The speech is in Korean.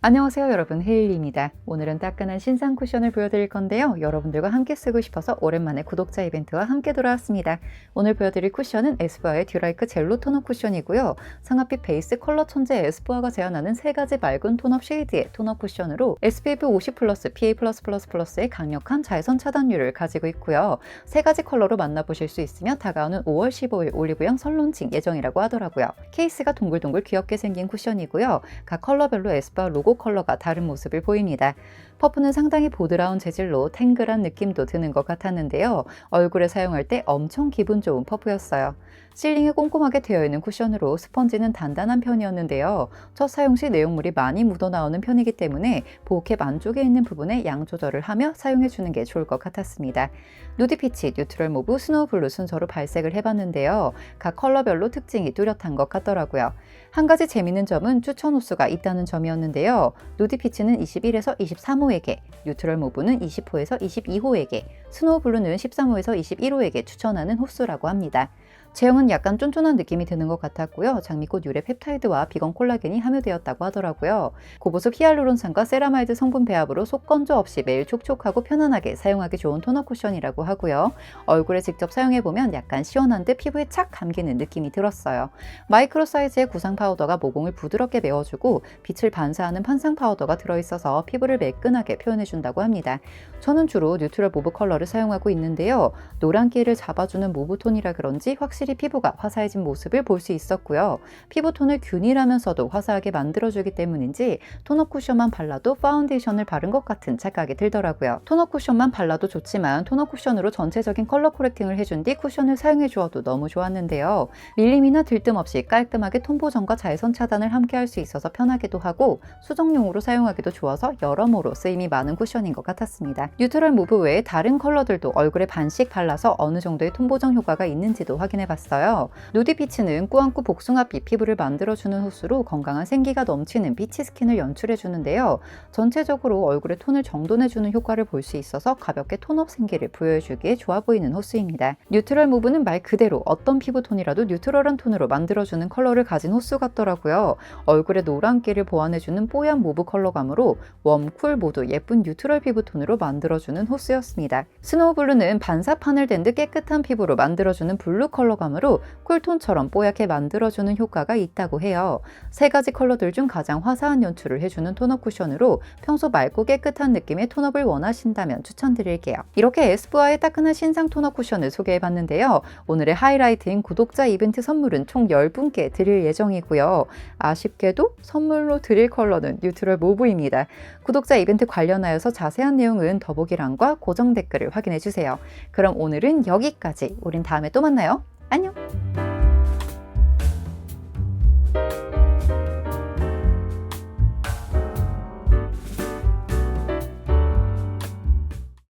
안녕하세요 여러분 헤일리입니다. 오늘은 따끈한 신상 쿠션을 보여드릴 건데요. 여러분들과 함께 쓰고 싶어서 오랜만에 구독자 이벤트와 함께 돌아왔습니다. 오늘 보여드릴 쿠션은 에스쁘아의 듀라이크 젤로 톤업 쿠션이고요. 상아빛 베이스 컬러 천재 에스쁘아가 제안하는 세 가지 맑은 톤업 쉐이드의 톤업 쿠션으로 SPF 50 플러스, PA+++의 강력한 자외선 차단율을 가지고 있고요. 세 가지 컬러로 만나보실 수 있으며 다가오는 5월 15일 올리브영 설론칭 예정이라고 하더라고요. 케이스가 동글동글 귀엽게 생긴 쿠션이고요. 각 컬러별로 에스쁘아 로고 컬러가 다른 모습을 보입니다. 퍼프는 상당히 보드라운 재질로 탱글한 느낌도 드는 것 같았는데요. 얼굴에 사용할 때 엄청 기분 좋은 퍼프였어요. 실링이 꼼꼼하게 되어 있는 쿠션으로 스펀지는 단단한 편이었는데요. 첫 사용 시 내용물이 많이 묻어나오는 편이기 때문에 보호캡 안쪽에 있는 부분에 양 조절을 하며 사용해 주는 게 좋을 것 같았습니다. 누디 피치, 뉴트럴 모브, 스노우 블루 순서로 발색을 해봤는데요. 각 컬러별로 특징이 뚜렷한 것 같더라고요. 한 가지 재미있는 점은 추천 호수가 있다는 점이었는데요. 누디 피치는 21에서 23호에게, 뉴트럴 모브는 20호에서 22호에게, 스노우 블루는 13호에서 21호에게 추천하는 호수라고 합니다. 제형은 약간 쫀쫀한 느낌이 드는 것 같았고요. 장미꽃 유래 펩타이드와 비건 콜라겐이 함유되었다고 하더라고요. 고보습 히알루론산과 세라마이드 성분 배합으로 속 건조 없이 매일 촉촉하고 편안하게 사용하기 좋은 토너 쿠션이라고 하고요. 얼굴에 직접 사용해보면 약간 시원한 듯 피부에 착 감기는 느낌이 들었어요. 마이크로 사이즈의 구상 파우더가 모공을 부드럽게 메워주고 빛을 반사하는 판상 파우더가 들어있어서 피부를 매끈하게 표현해준다고 합니다. 저는 주로 뉴트럴 모브 컬러를 사용하고 있는데요. 노란기를 잡아주는 모브톤이라 그런지 확실히 피부가 화사해진 모습을 볼 수 있었고요. 피부톤을 균일하면서도 화사하게 만들어주기 때문인지 톤업 쿠션만 발라도 파운데이션을 바른 것 같은 착각이 들더라고요. 톤업 쿠션만 발라도 좋지만 톤업 쿠션으로 전체적인 컬러 코렉팅을 해준 뒤 쿠션을 사용해 주어도 너무 좋았는데요. 밀림이나 들뜸 없이 깔끔하게 톤 보정과 자외선 차단을 함께 할 수 있어서 편하기도 하고 수정용으로 사용하기도 좋아서 여러모로 쓰임이 많은 쿠션인 것 같았습니다. 뉴트럴 무브 외에 다른 컬러들도 얼굴에 반씩 발라서 어느 정도의 톤 보정 효과가 있는지도 확인해 봤어요. 누디 피치는 꾸안꾸 복숭아빛 피부를 만들어주는 호수로 건강한 생기가 넘치는 피치 스킨을 연출해 주는데요. 전체적으로 얼굴에 톤을 정돈해주는 효과를 볼 수 있어서 가볍게 톤업 생기를 부여해주기에 좋아 보이는 호수입니다. 뉴트럴 무브는 말 그대로 어떤 피부톤이라도 뉴트럴한 톤으로 만들어주는 컬러를 가진 호수 같더라고요. 얼굴에 노란기를 보완해주는 뽀얀 모브 컬러감으로 웜, 쿨 모두 예쁜 뉴트럴 피부톤으로 만들어주는 호수였습니다. 스노우 블루는 반사판을 댄 듯 깨끗한 피부로 만들어주는 블루 컬러 감으로 쿨톤처럼 뽀얗게 만들어주는 효과가 있다고 해요. 세 가지 컬러들 중 가장 화사한 연출을 해주는 톤업 쿠션으로 평소 맑고 깨끗한 느낌의 톤업을 원하신다면 추천드릴게요. 이렇게 에스쁘아의 따끈한 신상 톤업 쿠션을 소개해봤는데요. 오늘의 하이라이트인 구독자 이벤트 선물은 총 10분께 드릴 예정이고요. 아쉽게도 선물로 드릴 컬러는 뉴트럴 모브입니다. 구독자 이벤트 관련하여서 자세한 내용은 더보기란과 고정 댓글을 확인해주세요. 그럼 오늘은 여기까지. 우린 다음에 또 만나요. 안녕!